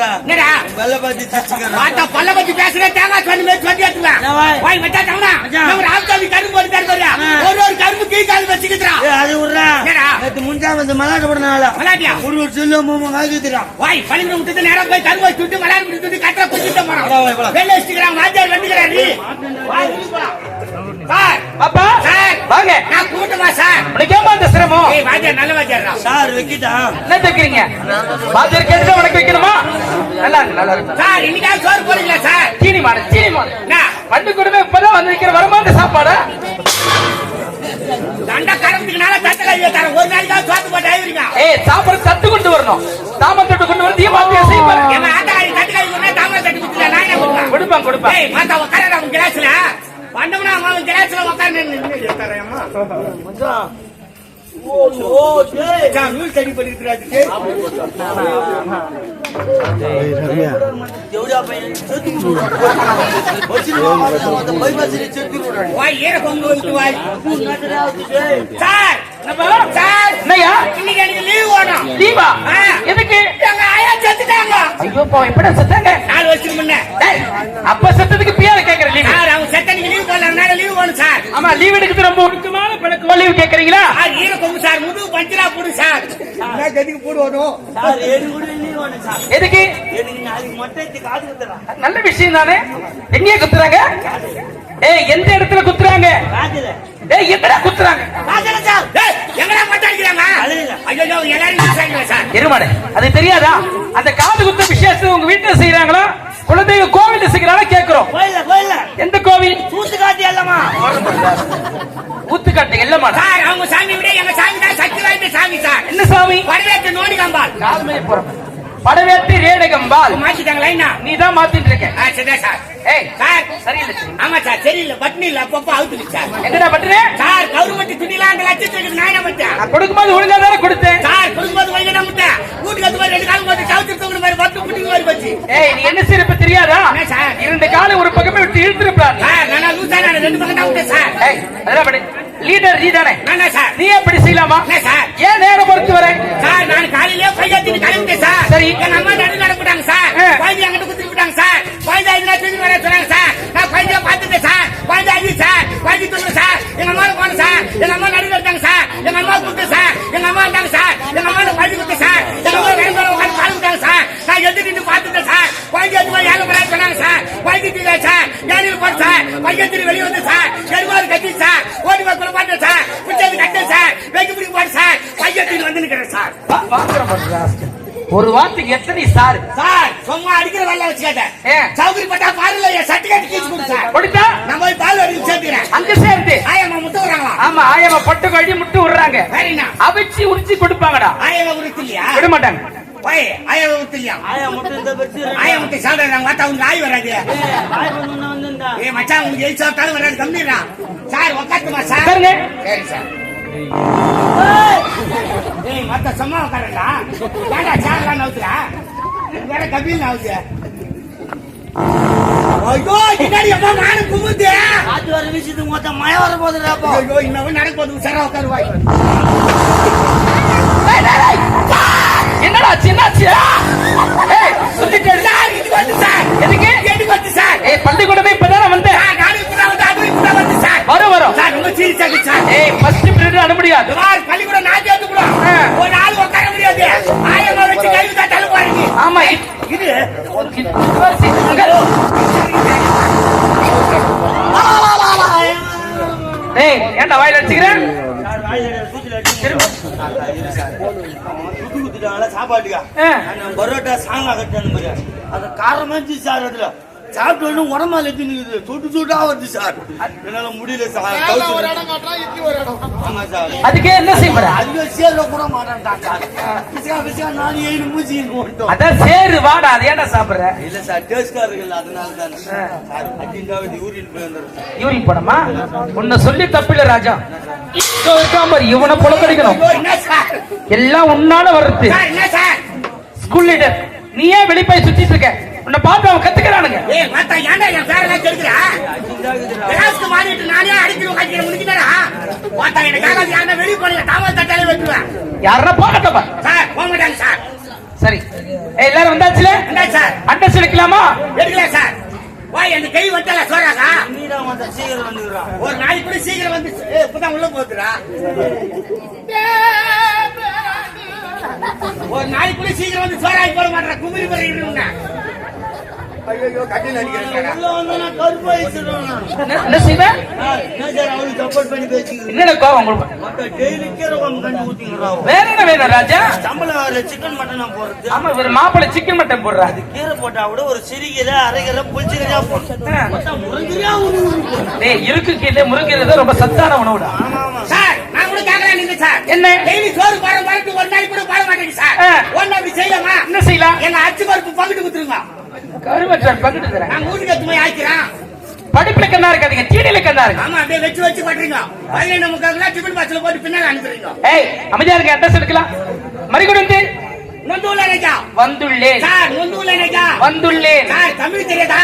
என்னடா? பத்தி பல்ல பத்தி பேசுறேன் தேங்காய் சொல்லி மேல சொல்லி எடுத்துவேன் வாய்? வச்சா மச்சான். நம்ம ஆப்காமி கரும்பு போட்டு தர போறியா ஒரு ஒரு கரும்பு கீ கால் வச்சுக்கிறான் அது விட்றா? நேத்து முஞ்சா வந்து மலாட்ட போடுனால மலாட்டியா? ஒரு ஒரு செல்லு மூணு வாய் பள்ளிக்கூட விட்டுட்டு நேரா போய் கரும்பு சுட்டு மலாடி விட்டுட்டு கட்டற வாய், போறான். வெள்ள வச்சுக்கிறான் வாத்தியார் வந்துக்கிறாரு வாய் வெளிய. சார். அப்பா. சார். வாங்க. நான் கூட்டமா சார். உனக்கு ஏமா அந்த சிரமம்? ஏய் வாத்தியார் நல்ல வாத்தியாரா சார் வைக்கிட்டா? என்ன தைக்கிறீங்க பாத்திரம் கேட்டு உனக்கு வைக்கணுமா? நல்லா இருக்கு நல்லா இருக்கு. சார் இன்னைக்கா சோறு போறீங்களா சார்? சீனி மாடு சீனி மாடு. என்ன? வண்டி கொடுமை இப்பதான் வந்து வைக்கிற வருமா இந்த சாப்பாடு? தண்ட கரம்புக்கு நாள தட்டை கழுவி தரேன் ஒரு நாளைக்கு சோத்து போட்டு ஆயிருங்க ஏய் சாப்பாடு தட்டு கொண்டு வரணும். தட்டு கொண்டு வந்து பாத்தியா செய்ய பாருங்க என் ஆட்டாளி தட்டு கொண்டா தாமரை தட்டு குத்துல நான் என்ன பண்ணுவேன்? கொடுப்பான் கொடுப்பான். ஏய் மாத்தா உட்காரடா உன் கிளாஸ்ல வந்தவனா அவன் கிளாஸ்ல தரேம்மா. ஓ ஓ நூல் சரி பண்ணிருக்கிறாரு. சார். இன்னைக்கு எனக்கு லீவ்? தீபா ஆ. எதுக்கு? எங்க ஆயா செத்துட்டாங்க. ஐயோ பா எப்படா செத்தாங்க. நாலு வருஷத்துக்கு முன்ன. அப்ப செத்ததுக்கு பியார கேக்குற லீவு சார் அவங்க செத்தனுக்கு லீவ் போடல லீவ் வேணும் சார் ஆமா லீவ் எடுக்கிறது ரொம்ப முக்கியமான பழக்கம். லீவ் கேக்குறீங்களா? ஈர கொம்பு சார் பஞ்சரா போடு சார். என்ன கதிக்கு போடு வரும் சார் எனக்கு கூட லீவ் வேணும் சார். எதுக்கு? எனக்கு நாளைக்கு மொட்டை எடுத்து காது குத்துறான் நல்ல விஷயம் தானே. எங்கேயே குத்துறாங்க? ஏய் எந்த இடத்துல குத்துறாங்க? காதுல ஏய் எங்கடா குத்துறாங்க? பாக்கல சார். எங்கடா மொட்டை அடிக்கிறாங்க. ஐயோ எல்லாரும் சார். அது தெரியாதா? அந்த காது குத்த விசேஷத்தை உங்க வீட்டுல செய்யறாங்களா குலதெய்வ கோவில் செய்யறாங்களா கேக்குறோம். கோயில கோயில எந்த கோவில்? தூத்து காட்டி அல்லமா ஊத்துக்காட்டு எல்லமா சார் அவங்க சாமி விட எங்க சாமி தான் சக்தி வாய்ந்த சாமி சார். என்ன சாமி? வரவேற்று நோடி காம்பால் கால்மேல் போறோம் படவேட்டு ரேடகம்பால் மாத்திட்டாங்க லைனா நீ தான் மாத்திட்டு இருக்க. ஆ சரிதா சார் ஏய் சார் சரியில்லை சரி. ஆமா சார் சரியில்லை. பட்னி இல்ல அப்பப்போ அவுத்துக்கு சார். எங்கடா பட்டுனே? சார் கவர்மெண்ட் துணிலாம் அந்த லட்சத்துக்கு நான் என்ன பண்ணிட்டேன்? நான் கொடுக்கும்போது ஒழுங்கா தானே கொடுத்தேன். சார் கொடுக்கும்போது முட்டேன் வீட்டுக்கு வந்து மாதிரி ரெண்டு காலம் போட்டு சவுத்து தூக்குற மாதிரி பத்து குட்டிங்க மாதிரி போச்சு. ஏய் நீ என்ன செய்யறப்ப தெரியாதா? என்ன சார்? இரண்டு காலை ஒரு பக்கமே விட்டு இழுத்துருப்பாரு சார் நான் லூசா நான் ரெண்டு பக்கம் தான் விட்டேன் சார். ஏய் அதெல்லாம் படி லீடர் நீ தானே சார்? நீ எப்படி செய்யலாமா? சார்? ஏன் நேரம் பொறுத்து வர? சார் நான் காலையிலேயே பையத்திட்டு கிளம்பிட்டேன் சார். சரி. எங்க அம்மா நடு நடப்பிட்டாங்க சார். குழந்தை அங்கிட்டு குத்துட்டு விட்டாங்க சார். குழந்தை ஐந்து நாள் தூக்கி வர சொன்னாங்க சார். நான் குழந்தைய பார்த்துட்டேன் சார். குழந்தை அடி சார். குழந்தை தூக்குறேன் சார். எங்க அம்மா போனேன் சார். எங்க அம்மா நடுவில் இருந்தாங்க சார். எங்க அம்மா கூப்பிட்டு சார். எங்க அம்மா இருந்தாங்க சார். எங்க அம்மா குழந்தை கொடுத்து சார். எங்க அம்மா ரெண்டு பேரும் உட்காந்து பால் விட்டாங்க சார். நான் எதிர்த்து பார்த்துட்டேன் சார். குழந்தை எது மாதிரி ஏழை மணி சொன்னாங்க சார். குழந்தை தீங்க சார். ஏழில் போட்டு சார். பையத்திரி வெளியே வந்து சார் கட்டி சார் ஓடி போய் மாட்டேன் சார் குச்சது கட்டு சார் வெட்டி பிடிக்க போட்டு சார். பையத்திரி வந்து நிற்கிறேன் சார் ஒரு வார்த்தைக்கு எத்தனை சார்? சார் சும்மா அடிக்கிற வேலை வச்சுக்காட்டேன் ஏன்? சௌகரி பட்டா பாருல என் சர்டிபிகேட் கீச்சு கொடு சார். கொடுத்தா? நம்ம போய் பால் வரைக்கும் சேர்த்துக்கிறேன். அங்க சேர்த்து. ஆயம்மா முட்டை விடுறாங்களா? ஆமா ஆயமா பட்டு கழி முட்டு விடுறாங்க. என்ன? அவிச்சு உரிச்சு கொடுப்பாங்கடா. ஆயவை உடுத்து இல்லையா? விட மாட்டாங்க. போய் உடுத்து இல்லையா? ஆயா மட்டும் இந்த பெருசு ஆய முட்டை சாப்பிடுறாங்க பார்த்தா உங்களுக்கு ஆய் வராது. ஆய் ஏ மச்சான் உங்களுக்கு எது சாப்பிட்டாலும் வராது கம்மிடுறான் சார் உட்காந்துமா சார். சரி சார். ஏய். மத்த சும்மா உட்காருடா ஏண்டா சேர்லாம் நவுத்துறா? வேற கபில் நவுத்து ஐயோ பின்னாடி அம்மா நானும் குமுத்து காத்து வர வீசுது மொத்த மழை வர போதுடா அப்போ. ஐயோ இன்னும் நடக்க போது உஷாரா உட்காருவாய். என்னடா சின்னாச்சு ஏய் சொல்லிட்டு சார் இது வந்து சார். எதுக்கு? எதுக்கு வந்து சார். ஏய் பள்ளிக்கூடமே இப்பதானே வந்தேன். சார் நானும் இப்பதான் வந்து வரும் வரும் சார் ரொம்ப சீரியஸா இருக்கு சார். ஏய் ஃபர்ஸ்ட் பீரியட் அனுப்ப முடியாது சார் பள்ளிக்கூடம் நான் சேர்த்து கூட ஆ. ஒரு ஆள் உட்கார முடியாது. ஆயமா வச்சு தட்டாலும் பாருங்க ஆமா இது அங்க. ஏய் ஏன்டா வாயில அடிச்சுக்கிறேன் சாப்பாட்டுக்கா? பரோட்டா சாங்கா கட்டணும் அது காரமா இருந்துச்சு சார் அதுல. சாப்பிட்டு ஒண்ணு உடம்பா லெத்து நிக்குது. சுட்டு சுட்டா வருது சார். என்னால முடியல சார். ஆமா சார். அதுக்கே என்ன செய்ய போற அதுவே சேர்ல கூட பிசிகா நாலு ஏழு மூச்சு போட்டோம் அதான் சேரு வாடா அது ஏன்டா சாப்பிடுற? இல்ல சார் டேஸ்டா இருக்குல்ல அதனால தானே சார். யூரின் போய் வந்துடும் யூரின் போடமா உன்னை சொல்லி தப்பில்ல ராஜா. இவனை புலக்கடிக்கணும். ஐயோ, என்ன சார்? எல்லாம் உன்னால வர்றது. சார் என்ன சார்? ஸ்கூல் லீடர் நீ ஏன் வெளிப்பாய் சுத்திட்டு இருக்க. உன்னை பார்த்து அவன் கத்துக்கிறானுங்க. ஏய் மாத்தா ஏன்டா என் பேரெல்லாம் கெடுக்கிறா? கிளாஸ்க்கு மாறிட்டு நானே அடிக்கிற உட்காந்து முடிக்கிறா மாத்தா எனக்காக யாருன்னா வெளியே போனீங்க தாமல் தட்டாலே வைக்குவேன் யாரா பார்க்கட்டப்பா சார் போக மாட்டாங்க சார். சரி. ஏய், எல்லாரும் வந்தாச்சுல? என்ன அந்த கை வட்டல சோறாக்கா நீதான் வந்த சீக்கிரம் வந்துக்கிறான் ஒரு நாளைக்கு கூட சீக்கிரம் வந்து இப்பதான் உள்ள போகுதுடா. ஒரு நாளைக்கு கூட சீக்கிரம் வந்து சோறாக்கி போட மாட்டேன் குமிரி போறீங்க ஐயோ கட்டில் அடிக்கிறேன். என்னடா கோவம் கீரை வேற என்ன வேணும் ராஜா? சம்பளம் சிக்கன் மட்டன் போறது ஆமா இவர் மாப்பிள்ளை சிக்கன் மட்டன் போடுறாரு கீரை போட்டா கூட ஒரு சிறுகீரை அரைக்கீரை புளிச்சீரையா. மொத்தம் முருங்கீரையா. டேய் இருக்கு கீழே முருங்கிறது ரொம்ப சத்தான உணவுடா. ஆமா ஆமா. சார் நான் கூட கேக்குறேன் நீங்க சார். என்ன? டெய்லி சோறு பாடம் பாடத்து ஒரு நாளைக்கு கூட பாட மாட்டேங்க சார். ஒன்னு அப்படி செய்யலாமா என்ன செய்யலாம்? எங்க அச்சு பருப்பு பங்கிட்டு கொடுத்துருங்க கருமற்றான் பங்கிட்டு தரேன் நான் எடுத்து போய் ஆக்கிறேன் படிப்புல கண்ணா இருக்காதீங்க சீனில கண்ணா இருக்கு ஆமா அப்படியே வச்சு வச்சு பண்றீங்க முக்கால் டிஃபன் பாக்ஸ்ல போட்டு பின்னால அனுப்புறீங்க ஏய் அமைதியா இருக்க அட்ரஸ் எடுக்கலாம். மறிகொண்டு வந்து. நொந்துள்ள நினைக்கா வந்துள்ளேன். சார் நொந்துள்ள நினைக்கா வந்துள்ளேன். சார் தமிழ் தெரியாதா?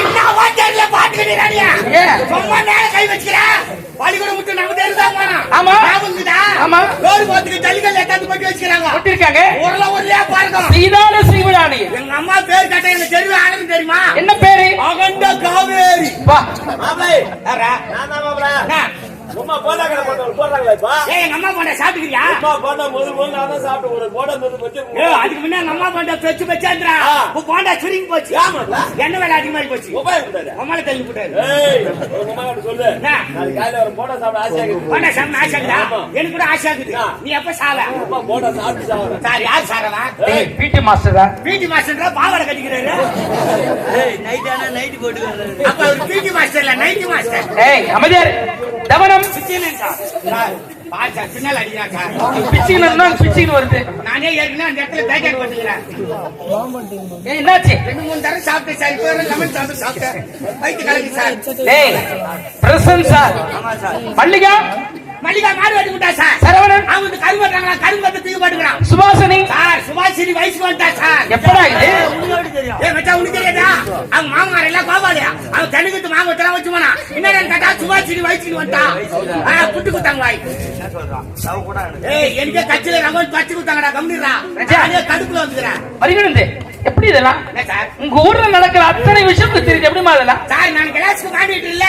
என்ன வாத்தியார்ல பாத்துக்கிறீங்க ஏன்? சும்மா மேல கை வச்சுக்கிறேன். பள்ளிக்கூடம் விட்டு நம்ம போனா ஆமா. ஞாபகம்தா? ஆமா. ரோடு போறதுக்கு ஜல்லிக்கல் எட்டாந்து போட்டு வச்சுக்கிறாங்க ஒட்டிருக்காங்க ஊர்ல ஊர்லயே பாருங்க சீதான செய்விடானி எங்க அம்மா பேர் கட்ட எங்க தெருவு ஆனது தெரியுமா என்ன பேரு அகண்ட காவேரி வா யாரா? நான் தான் மாப்பிள. அண்ணா, சும்மா போண்டா கடை போட்டவங்க போடுறாங்களா இப்ப? ஏய் எங்க அம்மா பண்ண சாப்பிட்டுக்கிறியா சும்மா போண்டா முதல் முதல்ல நான் தான் சாப்பிட்டேன். ஒரு போண்டா வச்சு அதுக்கு முன்ன எங்க அம்மா பண்ண பெச்சு ஆ. உன் போண்டா சுருங்கி போச்சு ஆமாங்களா? என்ன வேலை அதிகமாகி போச்சு மொபைல் கொடுத்தாரு. அம்மால தள்ளி போட்டாரு ஏய், உங்க அம்மா கிட்ட சொல்லு. என்ன? நாளைக்கு காலையில ஒரு போண்டா சாப்பிட ஆசையா இருக்குது. போண்டா சாப்பிட ஆசை. எனக்கு கூட ஆசை இருக்குது. நீ எப்ப சாவ அம்மா போண்டா சாப்பிட்டு சாப்பிடுறேன். சார் யார் சாரவா ஏய் பிடி மாஸ்டரா பிடி மாஸ்டர் பாவாடை கட்டிக்கிறாரு ஏய் நைட் ஆனா நைட் போட்டு வர்றாரு அப்ப அவர் பிடி மாஸ்டர் இல்ல நைட்டி மாஸ்டர் ஏய் அமைதியா இரு. தவனம் பின்னால் அடிக்கிறான் சார் பிச்சின்னு பிச்சின்னு வருது. நானே ஏற்கனவே அந்த இடத்துல பேக்கெட் போட்டுக்கிறேன் ஏய் என்னாச்சு? ரெண்டு மூணு தடவை சாப்பிட்டேன் சார். இப்போ லெமன் சாப்பிட்டு சாப்பிட்டேன். வயிற்று கலக்கு சார். பிரசன் சார். மல்லிகா? மல்லிகா மாடு வெட்டி விட்டா சார். சரவணன். அவங்க வந்து கரும்பு வெட்டுறாங்களா? கரும்பு வந்து தூக்கி போட்டுக்கிறான். சுபாசனி சார் சுபாஷினி வயசுக்கு வந்துட்டா சார். எப்படா இது? உனக்கு தெரியும்? ஏ மச்சான் உனக்கு தெரியாதா? அவங்க மாமனார் எல்லாம் கோபாலியா அவங்க தண்ணிக்கு மாமா வச்சலாம் வச்சு போனா என்ன கேட்டா சுபாஷினி வயசுக்கு வந்துட்டா ஆ, புட்டு குத்தாங்க வாய். ஏய் எனக்கு கட்சியில ரங்கோல் பச்சு குத்தாங்கடா கம்மிடுறா கடுப்புல வந்துக்கிறேன். எப்படி இதெல்லாம்? உங்க ஊர்ல நடக்கிற அத்தனை விஷயம் தெரியுது. எப்படிமா இதெல்லாம்? சார் நான் கிளாஸ்க்கு மாட்டிட்டு இல்ல.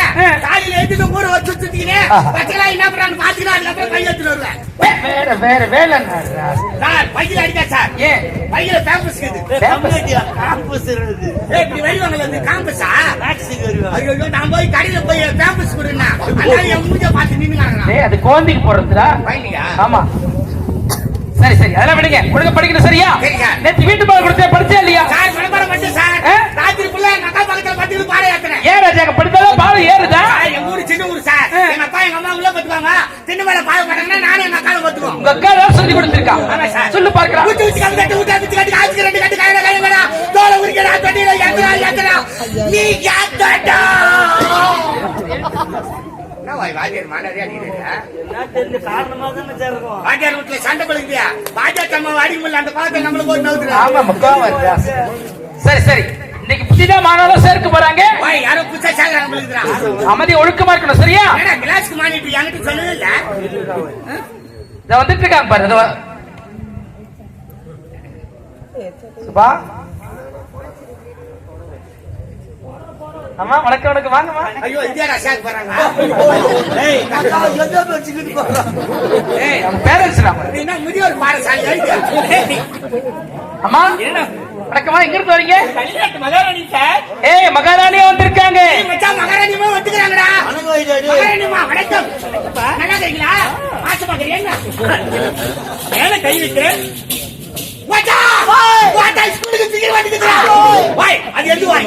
காலையில எடுத்து ஊற வச்சு சுத்திக்கிறேன். பச்சலா என்ன பண்றான்னு பாத்துக்கிறேன் அதுக்கப்புறம் கை எடுத்துட்டு வருவேன். வேற வேற வேலை சார் பையில அடிக்கா சார்? ஏன்? பையில பேம்பஸ் இருக்குது. காம்பஸ் இருக்குது. ஏய், இப்படி வருவாங்கல்ல இந்த காம்பஸா ஐயோ நான் போய் கடையில போய் பேம்பஸ் கொடுனா அதனால என் மூஞ்ச பார்த்து நின்னுங்க அது குழந்தைக்கு போடுறதுடா. பையனியா ஆமா. சரி சரி. அதெல்லாம் விடுங்க. ஒழுங்கா படிக்கணும் சரியா. நேத்து வீட்டு பாடம் கொடுத்தே படிச்சா இல்லையா? சார் மனப்பாடம் மட்டும் சார்? ராத்திரி ஃபுல்லா எங்க அக்கா பக்கத்துல பத்து பாடம் ஏத்துறேன் ஏன் ராஜா படித்தாலும் பாடம் ஏறுதா? எங்க ஊரு சின்ன ஊரு சார். ஆ. எங்க அப்பா எங்க அம்மா உள்ள பத்துவாங்க சின்ன மேல பாடம் பாட்டாங்கன்னா நானும் எங்க அக்காவை பத்துவோம் உங்க அக்கா தான் சொல்லி கொடுத்திருக்கா. சொல்லு பார்க்கலாம். ஊத்தி ஊத்தி கட்டு, ஊத்தி ஊத்தி கட்டு, காய்ச்சி ரெண்டு கட்டு, கையில கையில வேணா, தோலை உரிக்கடா, தொட்டியில ஏத்துடா, ஏத்துடா. நீ ஏத்தடா. வாத்தியார் வீட்டுல சண்டை பழுகுதியா? வாத்தியார் முடியல, அந்த பாவத்தை நம்மள போட்டு நவுத்துறா. ஆமா முக்காவா இருக்கா சரி சரி. இன்னைக்கு புதிதா மாணவர்கள் சேர்க்க போறாங்க. வாய், யாரோ புதுசா சேர்க்கறாங்க. அமைதி ஒழுக்கமா இருக்கணும் சரியா? கிளாஸ்க்கு மாட்டிட்டு என்கிட்ட சொல்லவே இல்ல? இத வந்துட்டு இருக்காங்க பாரு சுபா? அம்மா வணக்கம் வணக்கம். வாங்கம்மா. ஐயோ, இந்தியாடா சேர்க்க போறாங்க. ஏய் அக்காவை எதோ வச்சுக்கிட்டு போறான் ஏய் நம்ம பேரண்ட்ஸ் நாம இது என்ன முதியோர் பாடசாலை? அம்மா வணக்கம்மா எங்க இருந்து வரீங்க? கலிநாட்டு மகாராணி சார். ஏய் மகாராணியா வந்திருக்காங்க. மச்சான் மகாராணியமா வந்துக்கிறாங்கடா வணக்கம் மகாராணிமா வணக்கம். நல்லா இருக்கீங்களா? ஆச்சு பாக்குறீங்க மேல கை விட்டு வாட்டா வாட்டா ஸ்கூலுக்கு சீக்கிரம் வந்துக்கிறா வாய் அது எது வாய்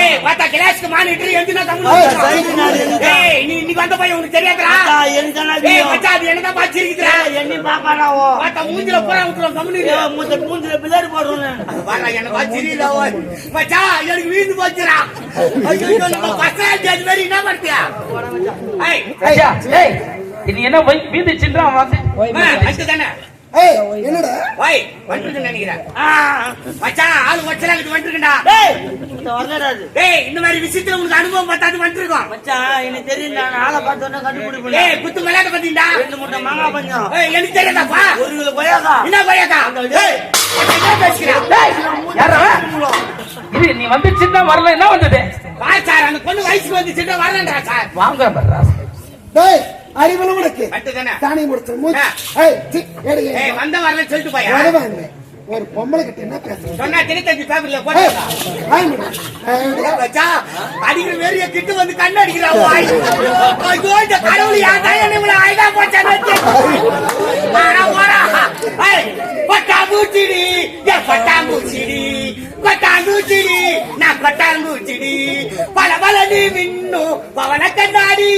ஏய் வாட்டா கிளாஸ்க்கு மானிட்டர் எதுனா ஏய், சைடு நாடு தமிழ் எதுக்கு? ஏய் நீ நீ வந்த பையன் உனக்கு தெரியாதா அக்கா, எனக்கு தானே ஏய் அது ஏய், என்னை மூஞ்சில பூரா விட்டுறோம் கம்முனு ஏய், மூத்த மூஞ்சில பிள்ளையார் போடுறேன் வாடா எனக்கு வச்சிரீல ஓய். மச்சான் எனக்கு வீந்து போச்சுடா. ஐயோ நம்ம பசங்க அது மாதிரி என்ன பண்ணியா ஏய். ஏய் இது என்ன வீந்துச்சுன்றா வந்து. என்னடா? ஓய் வந்துட்டு நினைக்கிறேன் மச்சான் ஆளு வச்சலாம் இது வந்துருக்கா ஏய்! இந்த வரலடா அது. டேய் இந்த மாதிரி விஷயத்துல உனக்கு அனுபவம் பார்த்தாது வந்துருக்கோம். மச்சான் எனக்கு தெரியும் நான் ஆளை பார்த்தோன்னே கண்டுபிடிப்பேன் ஏய் குத்து விளையாட்ட பத்தீங்களா ரெண்டு மூட்டை மாங்காய் பஞ்சம். ஏய் எனக்கு தெரியாதாப்பா ஒரு கிலோ கொய்யாக்கா. என்ன ஏய் மச்சான் என்ன யாரா நீ வந்துச்சுன்னா வரல என்ன வந்தது? பாச்சார பொண்ணு வயசுக்கு வந்துச்சுட்டு வரலன்றா சார். வாங்க பர்றா டேய் அறிவுல உனக்கு. தானி முடிச்சு. வந்த வரல சொல்லிட்டு போயா? ஒரு பொம்பளை கிட்ட என்ன பேசுறேன் சொன்னா திருத்தஞ்சு பேப்பர்ல போட்டா அடிக்கிற வேறிய கிட்டு வந்து கண்ணு அடிக்கிறா வாய். ஐயோ இந்த கடவுள் யார் தான் என்ன அழகா ஏய் பட்டாம்பூச்சிடி ஏ பட்டாம்பூச்சிடி பட்டாம்பூச்சிடி நான் பட்டாம்பூச்சிடி பல பல நீ மின்னும் பவன கண்ணாடி.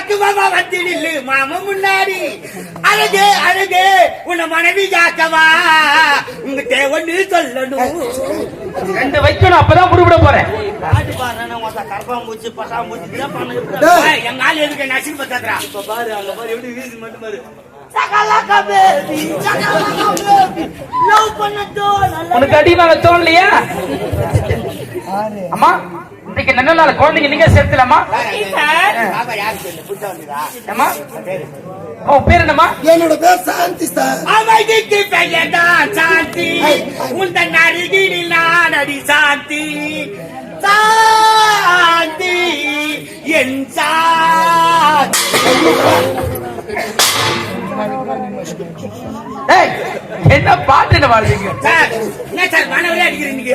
பக்குவமா வந்து நில்லு மாமா முன்னாடி. அழகே அழகே உன்னை மனைவி காக்கவா உங்க தேவன்னு சொல்லணும். ரெண்டு வைக்கணும் அப்பதான் முடிவிட போறேன். பாட்டு பாடுறேன் பண்ண எப்படி டேய், ஏய், எங்க ஆள் எதுக்கு நசில் பத்தாதுரா இப்ப பாரு அங்க பாரு எப்படி வீசி மட்டும் பாரு. உனக்கு அடி வாங்க தோணலையா அம்மா இன்னைக்கு நல்ல நாள். குழந்தைங்க நீங்க சேர்த்துலாமா ஓ பேர் என்னம்மா? என்னோட பேர் சாந்தி சார். அமைதிக்கு பெயர்தான் சாந்தி. உந்தன் அருகினில் நான் அடி சாந்தி. சாந்தி என் சாந்தி. என்ன பாட்டு என்ன பாடுறீங்க சார் என்ன சார் மனவரே அடிக்கிறீங்க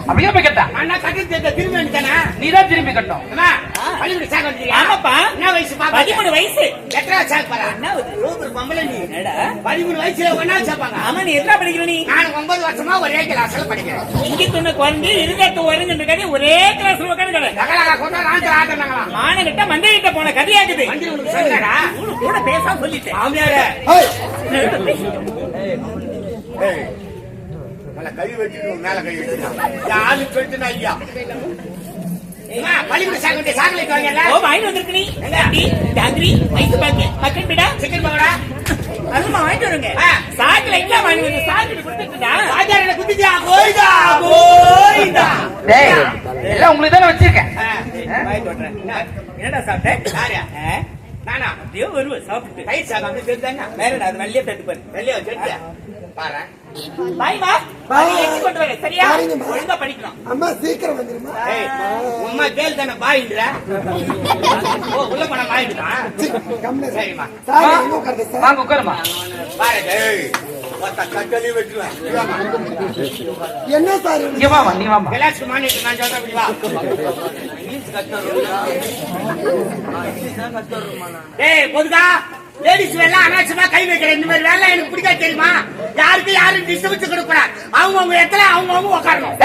குழந்தை நான் நானு அப்படியே போய் கேட்டா அண்ணா கட்டி சேர்த்த திரும்பி வந்துட்டானே நீ தான் திரும்பி கட்டும் பள்ளிக்கூட சாக்கு வந்துட்டியா? என்ன வயசு பாப்பா? எத்தனை சாக்கு பாரா? ஒரு பொம்பளை நீ. பதிமூணு வயசுல ஒண்ணா சேர்ப்பாங்க. நான் ஒன்பது வருஷமா ஒரே கிளாஸ்ல படிக்கிறேன். லகலகா கொண்டா ராத்திரி ஆடுனாங்களா? வண்டி உனக்கு சொல்லுறாடா? மாமியாரே. ஏய், மேல கை வச்சுட்டு மேல கை வச்சுட்டு. யாரு சொல்லிட்டு ஐயா அம்மா, பள்ளிக்கூட சாக்கு வந்துட்டு சாக்லேட் வாங்கல? சிக்கன் பக்கோடா? ஆ. வாத்தியார் என்னை குத்திட்டியா? கோயிந்தா, கோயிந்தா. டேய் எல்லாம் உங்களுக்கு தானே வச்சிருக்கேன். என்னடா சாப்பிட்ட யாரு? நானா? அப்படியே வருவ சாப்பிட்டு தயிர் சாதம் அப்படி? வேற அது வெள்ளையே தட்டு பாரு வெளியே வச்சுட்டு பாரு. பாய்மா பாய். எச்சு கொண்டு வர சரியா. ஒழுங்கா படிக்கணும் அம்மா சீக்கிரம் வந்துருமா ஏய், உம்மா கேள் தானே பாயின்ற? ஓ உள்ள போன கம்மியா சரிம்மா. வாங்க உட்காருமா பாரு ஏய் ஒத்த கட்டலி வெட்டுவேன். இவாமா. என்ன சார்? இங்க வாமா நீ வாமா நான் சொல்றேன் ஏய் பொதுக்கா லேடிஸ் வேலை அனாவசியமா கை வைக்கிற இந்த மாதிரி வேலை எனக்கு பிடிக்காது தெரியுமா? யாருக்கு யாரும் டிஸ்டர்பன்ஸ் கொடுக்க கூடாது அவங்க அவங்க இடத்துல அவங்க அவங்க உட்காரணும்.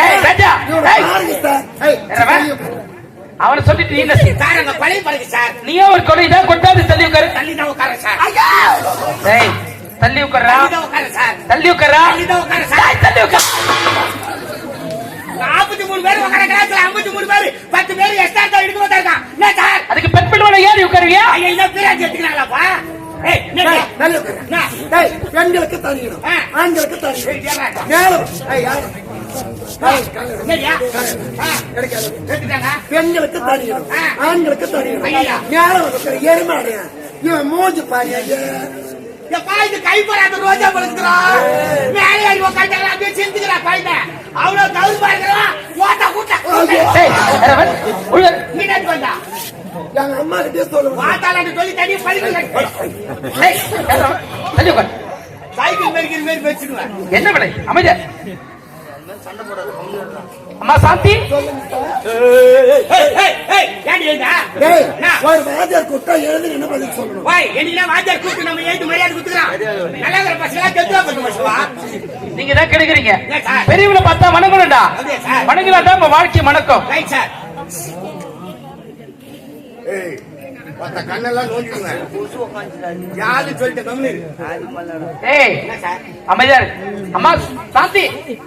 அவனை சொல்லிட்டு நீ என்ன செய்ய? சார் அங்க பழைய பழகு சார். நீயே ஒரு தான் கொட்டாது தள்ளி உட்காரு. தள்ளி தான் உட்கார சார் டேய் தள்ளி உட்காரா தள்ளி உட்கார சார். தள்ளி உட்காரா தள்ளி உட்கார தள்ளி உட்கார். நாற்பத்தி மூணு பேர் கிளாஸ்ல ஐம்பத்தி மூணு பேர் பத்து பேர் எக்ஸ்ட்ரா தான் எடுக்க மாட்டா இருக்கான் என்ன சார்? அதுக்கு பெண்மனை ஏறி உட்காருவியா? ஐயா இதை பிராஜ் எடுத்துக்கிறாங்களாப்பா? ஏய் என்ன டேய், நல்ல உட்காரு. என்ன? டேய், பெண்களுக்கு ஆ. ஆண்களுக்கு ஏறாடா. மேலும். பெண்களுக்கு ஆ. ஆண்களுக்கு தனியிடும். ஐயா. மேல இருக்கிற எருமாடியா இவன் மூஞ்சி பாரு. எப்பா, இது கைப்படாத ரோஜா பழுக்குறான். மேலே ஏறி உக்காந்துக்கிறான், அப்படியே சிந்துக்கிறான் குழந்தை. அவ்வளவு கவுரு பாருங்களா? ஓட்ட கூட்ட. என்ன வந்தா? எங்க அம்மா கிட்டே சொல்லுவேன் வாத்தாளான்னு சொல்லி தண்ணி பழுக்கல. டேய் வேறவன், தள்ளி உட்கார் சைக்கிள் மெரிக்கிற மாதிரி மெரிச்சிடுவேன். என்ன விலை அமைதியா அம்மா சாந்தி? ஒரு வாத்தியார் கூட்டா எழுந்து என்ன பதில் சொல்லணும் வாத்தியார் கூப்பிட்டு நம்ம எழுந்து மரியாதை கொடுத்துக்கிறான். நல்லா இருக்கிற பசங்களாம் கெத்துவா போட்டு பசுவா. நீங்க தான் கெடுக்குறீங்க? பெரியவங்களை பார்த்தா வணங்கணும்டா? வணங்கலாட்டா நம்ம வாழ்க்கை மணக்கும் ரைட் சார் ஏய் மத்த கண்ணெல்லாம் நோண்டிடுவேன் யாரு சொல்லிட்டு கம்னு ஏய் என்ன சார் அமைதியா இரு. அம்மா சாந்தி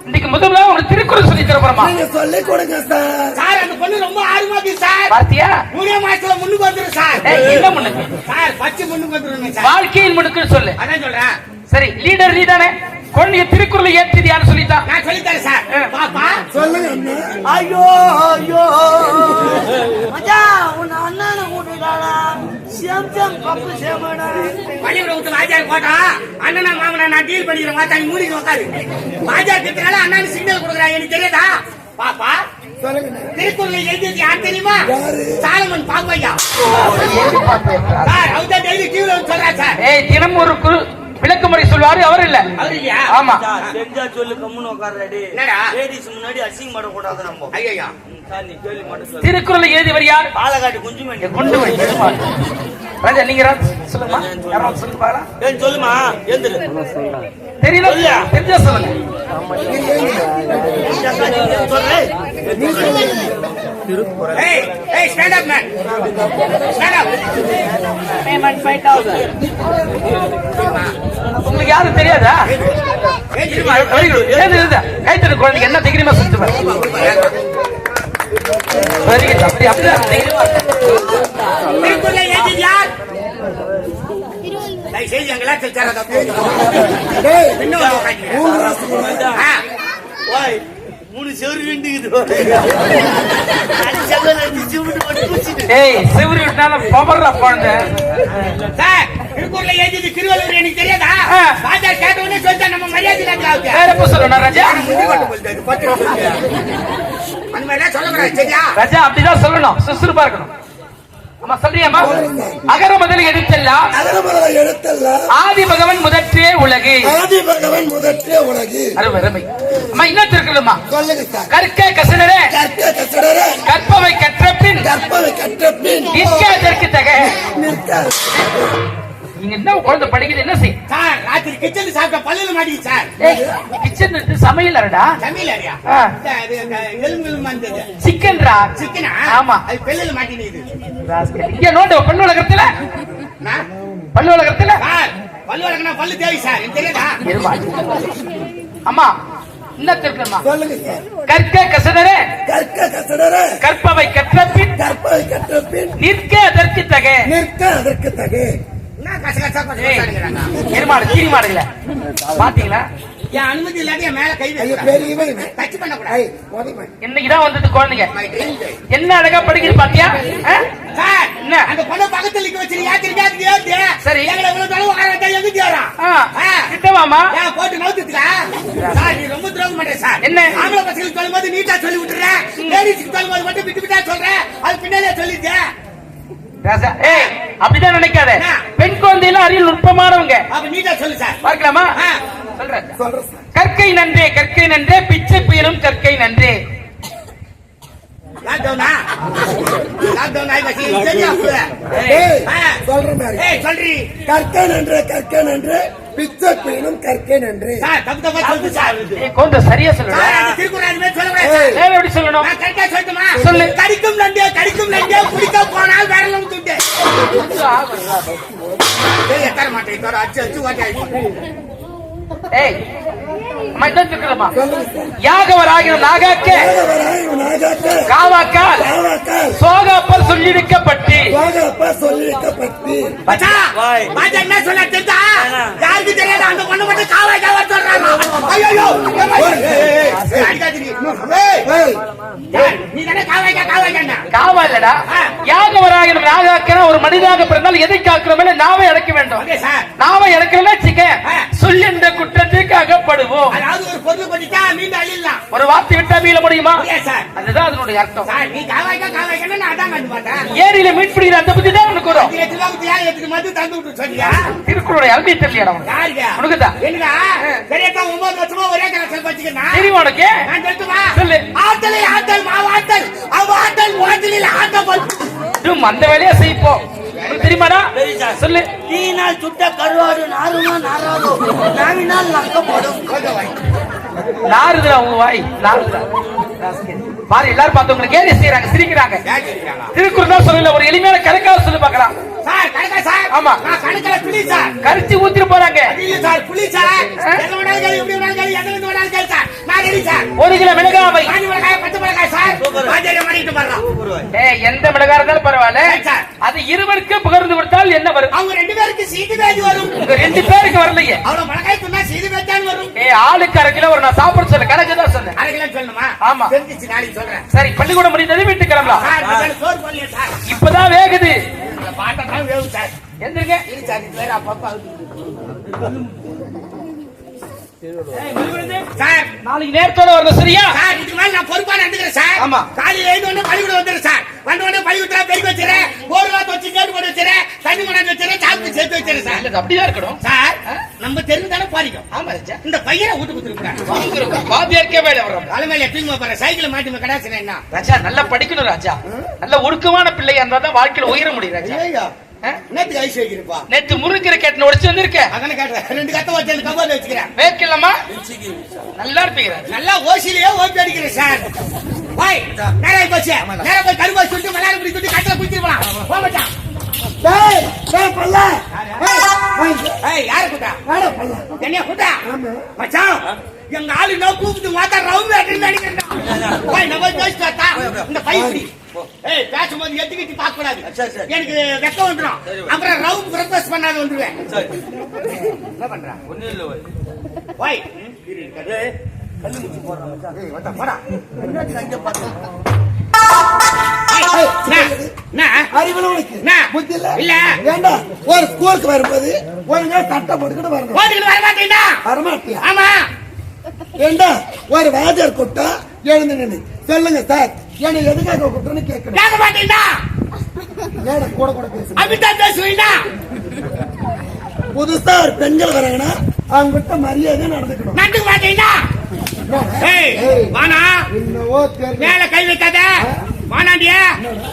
இன்னைக்கு முதல்ல ஒரு திருக்குறள் சொல்லி தர போறமா நீங்க சொல்லி கொடுங்க சார். சார் அந்த பொண்ணு ரொம்ப ஆர்வமா இருக்கு சார். பார்த்தியா? மூணே மாசத்துல முன்னுக்கு வந்துரும் சார். என்ன முன்னுக்கு? சார் பச்சை முன்னுக்கு வந்துருங்க சார். வாழ்க்கையின் முடுக்குன்னு சொல்லு. அதான் சொல்றேன். சரி லீடர் நீ தானே குழந்தைய திருக்குறளை ஏற்றிது யாரு சொல்லித்தான் நான் சொல்லி தரேன் சார் பாப்பா. சொல்லுங்க அண்ணா. ஐயோ ஐயோ. மச்சான் விட்டு வாஜார் போட்டோம் அண்ணனா மாமனா நான் டீல் பண்ணிக்கிறேன் வாத்தா நீ மூடிக்கு உட்காரு வாஜார் கிட்டனால அண்ணன் சிக்னல் கொடுக்குறான் எனக்கு தெரியாதா? பாப்பா திருக்குறளை எழுதியது யார் தெரியுமா? சாலமன் பாப்பையா சார் அவர் தான் டெய்லி டிவில சொல்றா சார். ஏய் தினம் ஒரு குரு விளக்கமுறை சொல்வாரு அவர் இல்ல. ஆமா. சார், தெரிஞ்சா சொல்லு கம்முன்னு உட்கார்றாடி என்னடா? லேடிஸ் முன்னாடி அசிங்க படக்கூடாது நம்ம. ஐயா சொல்லு. திருக்குறளை எழுதியவர் யார்? பாலக்காட்டு குஞ்சு மணி கொண்டு போய் பெருமாள். ராஜா நீங்க சொல்லுமா? பார்க்கலாம். ஏன் சொல்லுமா? எந்திரு தெரியல? தெரிஞ்சா சொல்லுங்க. சொல்லு ஏய் ஏய் stand up man stand up உங்களுக்கு யாரும் தெரியாதா? கைத்தறி குழந்தைங்க என்ன தைரியமா சுத்து வெரி குட் அப்படி அப்படிதான் மூணு செவரு வேண்டிக்குது. ஏய் சிவரி விட்டாலும் பவர்ல குழந்தை. சார் திருக்குறளை எழுதியது திருவள்ளுவர் எனக்கு தெரியாதா. ராஜா கேட்ட உடனே சொல்லிட்டா நம்ம மரியாதை இல்லாத வேற எப்ப சொல்லணும் ராஜா? அந்த மாதிரிலாம் சொல்லக்கூடாது சரியா? ராஜா அப்படிதான் சொல்லணும். சுறுசுறுப்பா இருக்கணும். ஆமா சொல்றியாமா அகர முதல் எடுத்தெல்லாம் அகரமர எழுத்தல்ல ஆதி பகவன் முதற்றே உலகு. ஆதி பகவன் முதற்றே உலகு. அருமை அம்மா இன்னும் சொல்லுங்க கற்க கசனரே கற்க கசடர கற்பவை கற்ற பின் கற்பவை கற்ற பின் நிற்க அதற்கு தக. நிற்க. நீங்க என்ன குழந்தை படிக்குது என்ன செய்யும் சார் ராத்திரி கிச்சன் சாப்பிட்ட பல்லுல மாட்டிக்கு சார். கிச்சன் இருக்கு சமையல் அரடா தமிழ் அறியா? ஆ. எலும்பு வந்தது. சிக்கன்ரா சிக்கனா? ஆமா. அது பெல்லுல மாட்டினது. இங்க நோண்டு பல்லு வளர்க்கறதுல? பல்லு வளர்க்கறதுல? பல்லு வளர்க்கணும் பல்லு தேவை சார் தெரியாதா? அம்மா என்ன இருக்கணுமா சொல்லுங்க கற்க கற்க கசடர கற்பவை கற்ற பின் கற்பவை கற்ற பின் நிற்க அதற்கு தக. நிற்க அதற்கு தகு. எருமாடு கீரி மாடுல பாத்தீங்களா? என் அனுமதி இல்லாத மேல கை டச் பண்ணக்கூடாது ஐய் உதவி இன்னைக்குதான் வந்தது குழந்தைங்க. என்ன அழகா படிக்குது பாத்தியா? என்ன? அந்த பொண்ணை பக்கத்துல நிக்க வச்சு யாத்திரிக்கா ஏத்து சரி. எங்களை இவ்வளவு தொலைவு உட்கார வச்சா எங்க தேரா கிட்டவாமா ஏன் போட்டு நவுத்துக்கா சார் நீ ரொம்ப துரோகம் பண்ற சார். என்ன? ஆம்பளை பசங்களுக்கு சொல்லும் போது நீட்டா சொல்லி விட்டுறேன். லேடிஸ்க்கு சொல்லும் போது மட்டும் விட்டு விட்டா சொல்றேன். அது பின்னாலே சொல்லிட்டேன். அப்படிதான் நினைக்காத? பெண் குழந்தையில அறிவில் நுட்பமானவங்க. அப்ப நீட்டா சொல்லு சார். பார்க்கலாமா? கற்கை நன்றே கற்கை நன்றே பிச்சை புயலும் கற்கை நன்றே. சொல்றேன் பாரு ஏய் சொல்றி. கற்க நன்று கற்க நன்று. பிச்சை பீனும் கற்க நன்று சார் தப்பு தப்பா சொல்லு சார். ஏய் கொஞ்சம் சரியா. வேற எப்படி சொல்லணும்? சொல்லு. கடிக்கும் நண்டே கடிக்கும் நண்டே குடிக்க போனால் விரலும் துண்டே. மாட்டேன் அச்சு அச்சு. ஏய் நாகாக்க காவாக்கால் சோகாப்பல் சொல்லியிருக்கப்பட்டு என்ன? யாருக்கு தெரியாது அந்த பொண்ணு மட்டும் சொல்றாங்க. நீ தானே காவாய்க்கா? காவா இல்லடா நாகாக்கனா ஒரு மனிதாக பிறந்தால் எதை காக்கிறோமே நாவை அடக்க வேண்டும். நாவை அடக்கலன்னா சிக்க ஆ. சொல்லின்ற குற்றத்துக்கு அகப்படுவோம் அதாவது ஒரு பொருள் பண்ணிட்டா மீண்டும் அழியலாம். ஒரு வார்த்தை விட்டா மீள முடியுமா சார். அதுதான் அதனுடைய அர்த்தம் சார், நீ காவாய்க்கா, காவாய்க்கான்னா நான் அதான் கண்டு பார்த்தேன். ஏரியில மீன் பிடிக்கிற அந்த புத்தி தான் உனக்கு வரும் எட்டு ரூபா கொடுத்தியா, எட்டுக்கு மட்டும் தந்து விட்டு சொன்னியா? திருக்குறளுடைய அருமை தெரியல உனக்கு? உனக்குதான். என்னடா? பெரியக்கா ஒன்பது வருஷமா ஒரே கலெக்ஷன் வச்சுக்கிறேன் தெரியுமா உனக்கு நான் சொல்லட்டுமா? சொல்லு. ஆத்தலை ஆத்தல் மாவாத்தல் அவ்வாத்தல் முகத்திலில் ஆட்டப்பல் இதுவும் அந்த வேலையா செய்ப்போம் தெரியுமாடா. சொல்லு. தீயினால் சுட்ட கருவாடு நாருமா நாராதோ? நாவினால் நக்கப்படும் நாறுதுடா உங்க வாய். நாறுதுடா பாரு எல்லாரும் பார்த்தவங்களுக்கு ஏறி செய்யறாங்க சிரிக்கிறாங்க. திருக்குறள் தான் சொல்லல ஒரு எளிமையான கணக்காக சொல்லி பார்க்கலாம். சார் கணக்கா சார். ஆமா. நான் கணக்கில புலி சார். கரிச்சி ஊத்திட்டு போறாங்க. இல்ல சார் புலி சார். எங்க வேணாலும் கேளு எப்படி வேணாலும் கேளு வேணாலும் கேளு சார் நான் ரெடி சார். ஒரு கிலோ காஞ்சி மிளகாய் பச்சை மிளகாய் சார். பாஜக மாறிட்டு வர்றோம். ஏ எந்த மிளகா இருந்தாலும் பரவாயில்ல. சரி, சார். அது இருவருக்கு பகிர்ந்து கொடுத்தால் என்ன வரும்? அவங்க ரெண்டு பேருக்கு சீட்டு பேஜ் வரும். உங்க ரெண்டு பேருக்கு வரலையே. அவ்வளவு மிளகாய் சொன்னா சீட்டு பேஜ் தான் வரும். ஏ ஆளுக்கு அரை கிலோ ஒரு நான் சாப்பிட சொல்ல. கணக்கு தான் சொன்னேன். அரை கிலோ சொல்லணுமா? ஆமா. தெரிஞ்சிச்சு நாளைக்கு சொல்றேன். சரி பள்ளிக்கூடம் முடிந்தது வீட்டுக்கு கிளம்பலாம். இப்பதான் வேகுது. அந்த பாட்டை தான் வேவும் சார். இது வேற அப்பப்ப சார். நாளைக்கு நேரத்தோட வரணும் சரியா? சார் இதுக்கு மேல நான் பொறுப்பா நடந்துக்கிறேன் சார். ஆமா. காலையில எழுந்து பள்ளிக்கூடம் வந்துடுறேன் சார். வந்த உடனே பள்ளிக்கூடத்துல பெருக்கி வச்சிடறேன். ஒரு வாரம் வச்சு கேட்டு போட்டு வச்சிடறேன். தண்ணி கொண்டாந்து வச்சிடறேன். சாப்பிட்டு சேர்த்து வச்சிடறேன் சார். இல்ல, இருக்கணும். சார் நம்ம தெரிஞ்சு தானே பாதிக்கும். ஆமா ராஜா இந்த பையனை வீட்டு கொடுத்துருக்காங்க வாத்தியாருக்கே வேலை வர்றோம். தலைமையில தூங்கி போற சைக்கிள் மாட்டி கடாச்சு என்ன? ராஜா நல்லா படிக்கணும் ராஜா. நல்ல ஒழுக்கமான பிள்ளையா இருந்தா தான் வாழ்க்கையில உயர முடியும் ராஜா. என்னத்துக்கு ஐஸ் வைக்கிறப்பா. நேத்து முருங்கிற கேட்டு உடைச்சு வந்திருக்க. அதானே கேட்டேன். ரெண்டு கத்த வச்சு கபால் வச்சுக்கிறேன். வேர்க்கலாமா நல்லா இருப்பீங்க. நல்லா ஓசிலேயே ஓப்பி அடிக்கிறேன் சார். பாய் நேரா போச்சு. நேரா போய் கருவா சுட்டு மலையாள பிடி சுட்டு கட்டில குடிச்சிட்டு போலாம். போ மச்சான். டேய் டேய் பல்ல. ஏய், வாங்க. ஏய் யார கூட்டா பல்ல. என்னைய கூட்டா ஆமா. மச்சான். எங்க ஆளு நான் கூப்பிட்டு மாத்தா ரவுண்ட் அடின்னு நினைக்கிறேன் போய் நம்ம போய் பேசிட்டா இந்த பை. பிடி ஏய் பேசும்போது எட்டு கிட்டி பார்க்க கூடாது. எனக்கு வெக்கம் வந்துடும் அப்புறம் ரவுண்ட் பிரப்போஸ் பண்ணாத வந்துருவேன். என்ன பண்ற? ஒண்ணும் இல்ல ஓய். கண்ணு முச்சி போடுறான் வந்தா, போடா. அங்க பார்த்தா? என்ன? என்ன? என்ன? ஒரு ஸ்கூலுக்கு வரும்போது ஒழுங்கா சட்டை போட்டுக்கிட்டு வரணும். வரமாட்டியா? ஆமா. ஏண்டா? ஒரு வாஜர் கூப்பிட்டா எழுந்து நின்னு சொல்லுங்க சார் என்னை எதுக்காக கூப்பிட்டுன்னு கேட்கணும். கேட்க மாட்டீங்களா? ஏடா கூட கூட பேசுங்க அப்படித்தான் பேசுவீங்களா? புதுசா ஒரு பெண்கள் வராங்கன்னா அவங்க கிட்ட மரியாதை நடந்துக்கணும். நட்டுக்க மாட்டீங்களா. வானா மேல கை வைக்காத. வானாண்டிய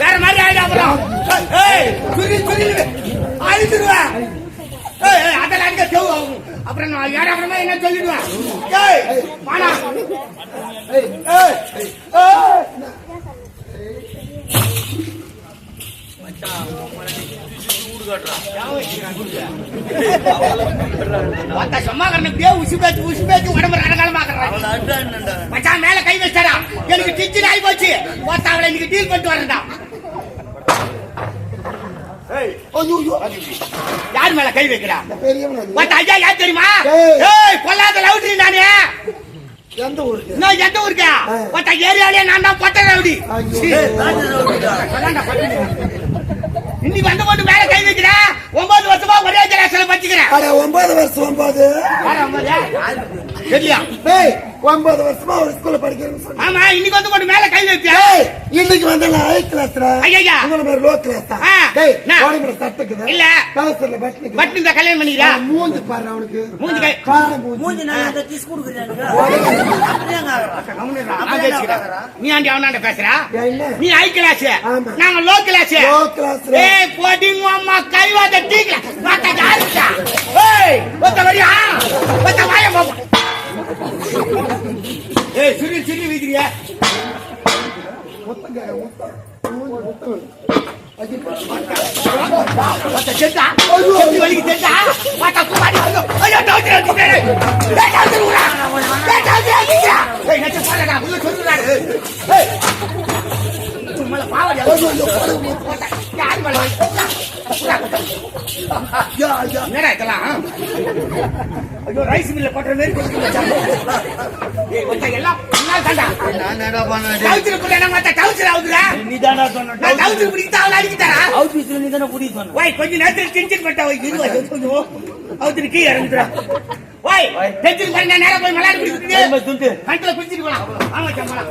வேற மாதிரி ஆயிடும் அப்புறம் ஏய் சுரி சுரி அழிச்சிருவேன் ஏய் ஏய், அதெல்லாம் அங்க செவ் ஆகும் அப்புறம் நான் யார் அப்புறமா என்ன சொல்லிடுவேன் ஏய் வானா ஏய், ஏய், ஏய். அடிடான்னுடா. மச்சான் மேல கை வச்சாடா எனக்கு டிச்சில் ஆகி போச்சு இன்னைக்கு டீல் பண்ணிட்டு வரேன்டா. யார் மேல கை வைக்கிறா? ஐயா யார் தெரியுமா? பொல்லாத லவுட்ரி நானே. எந்த ஊருக்கு? நான் எந்த ஊருக்கா. மத்த ஏரியாலே நான் தான் பொட்ட ரவுடி. பொட்ட. இன்னைக்கு வந்து போட்டு மேல கை வைக்கிற? ஒன்பது வருஷமா ஒரே கிளாஸ்ல பச்சுக்கிறேன் ஒன்பது வருஷம் ஒன்பது? சரியா டேய் ஒன்பது வருஷமா ஒரு ஸ்கூல்ல படிக்கிறேன்னு ஆமா இன்னைக்கு வந்து போட்டு மேல கை வைப்பியா? டேய் இன்னைக்கு வந்து நான் ஹை கிளாஸ்ல ஐயையா. உங்கள மாதிரி லோ கிளாஸ் தான். டேய் நான். உடம்புல சட்டுக்குது இல்ல. கலசர்ல பட்டு பட்டு இந்த கல்யாணம் பண்ணிக்கிறா? மூஞ்சி பாரு அவனுக்கு. மூஞ்சி கை மூஞ்சி. நான் அங்க பேசிக்கிறேன். ஆகுறான். நீ ஆண்டி அவனாண்ட பேசுறா? என்ன? நீ ஹை கிளாஸ் ஆமா. நாங்க லோ கிளாஸ் லோ. கிளாஸ்ல ஏய் போடிங்க அம்மா கைவாத டீக்ல மாட்ட ஜாரிச்சா ஏய் ஒத்த வரியா? ஒத்த வாய பாப்பா ஏய் சுரி சுரி வீதிரியா ஒத்தங்க முத்தம் ஒத்த என்னடா இதெல்லாம்? ஐயோ ரைஸ் மில்ல போடுற மாதிரி எல்லாம் தாண்டா என்னடா பண்ணேன்? டவுச்சர் கூட மாட்டா டவுச்சர் ஆகுதுடா நீதான்டா சொன்ன. நான் டவுச்சர் பிடிக்கிட்டா அவளை அடிக்கிட்டாரா அவுட்பீஸ்ல நீதானே குடி சொன்ன. ஓய் கொஞ்ச நேரத்தில் டென்ஷன் பண்ணிட்டா ஓய் இருவா கொஞ்சம் அவத்துக்கு கீழே இறங்குறா ஓய் டென்ஷன் பண்ண நேரம் போய் மலையாளம் பிடிக்கிட்டு கையில துண்டு. கண்டில குடிச்சிட்டு போலாம். ஆமா சம்பளம்